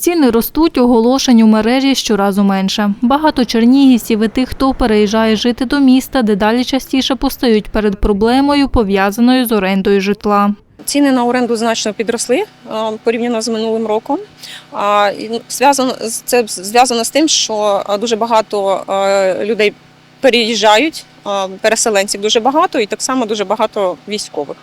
Ціни ростуть, оголошень у мережі щоразу менше. Багато чернігівців і тих, хто переїжджає жити до міста, дедалі частіше постають перед проблемою, пов'язаною з орендою житла. Ціни на оренду значно підросли порівняно з минулим роком. Зв'язано це зв'язано з тим, що дуже багато людей переїжджають, переселенців дуже багато, і так само дуже багато військових.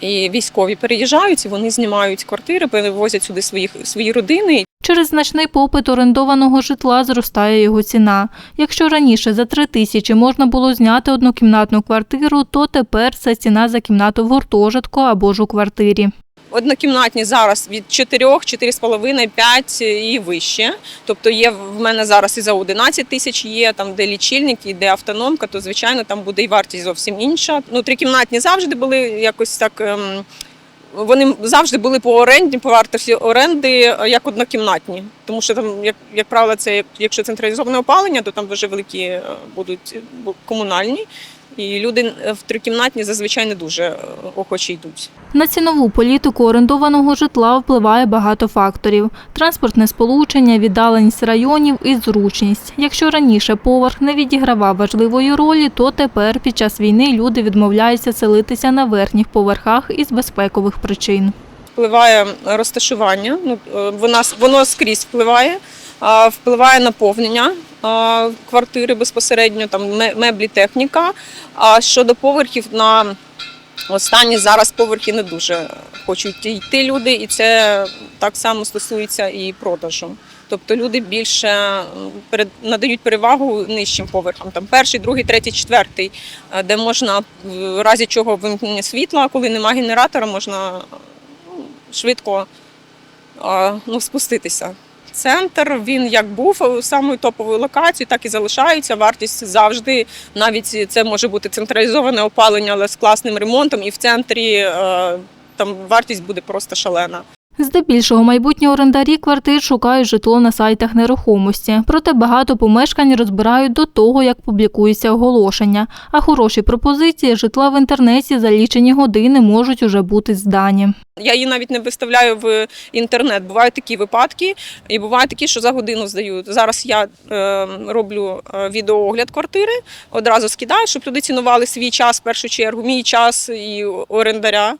І військові переїжджають, і вони знімають квартири, перевозять сюди своїх свої родини. Через значний попит орендованого житла зростає його ціна. Якщо раніше за три тисячі можна було зняти однокімнатну квартиру, то тепер це ціна за кімнату в гуртожитку або ж у квартирі. Однокімнатні зараз від 4, 4,5, 5 і вище. Тобто є в мене зараз і за 11 тисяч є, там де лічильник, і де автономка, то звичайно там буде і вартість зовсім інша. Ну, трикімнатні завжди були якось так. ем, Вони завжди були по оренді, по вартості оренди е, як однокімнатні. Тому що там, як, як правило, це якщо централізоване опалення, то там дуже великі е, будуть е, бу- І люди е, в трикімнатні зазвичай не дуже е, охоче йдуть. На цінову політику орендованого житла впливає багато факторів: транспортне сполучення, віддаленість районів і зручність. Якщо раніше поверх не відігравав важливої ролі, то тепер під час війни люди відмовляються селитися на верхніх поверхах із безпекових причин. впливає розташування. Ну е, воно скрізь впливає, впливає наповнення квартири безпосередньо, там меблі, техніка. А щодо поверхів на останні зараз поверхи не дуже хочуть йти люди, і це так само стосується і продажу. Тобто люди більше надають перевагу нижчим поверхам, там перший, другий, третій, четвертий, е, де можна в разі чого вимкнення світла, коли немає генератора, можна швидко ну, спуститися. Центр він як був самою топовою локацією, так і залишається. Вартість завжди, навіть це може бути централізоване опалення, але з класним ремонтом, і в центрі е, там вартість буде просто шалена. Здебільшого майбутні орендарі квартир шукають житло на сайтах нерухомості. Проте багато помешкань розбирають до того, як публікується оголошення. А хороші пропозиції житла в інтернеті за лічені години можуть уже бути здані. Я її навіть не виставляю в інтернет. Бувають такі випадки, і бувають такі, що за годину здають. Зараз я е, роблю е, відеоогляд квартири, одразу скидаю, щоб люди цінували свій час в першу чергу, мій час і орендаря.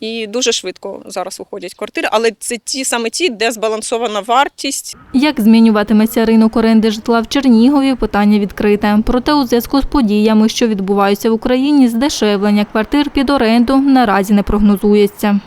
І дуже швидко зараз уходять квартири. Але це ті саме ті, де збалансована вартість. Як змінюватиметься ринок оренди житла в Чернігові, питання відкрите. Проте у зв'язку з подіями, що відбуваються в Україні, здешевлення квартир під оренду наразі не прогнозується.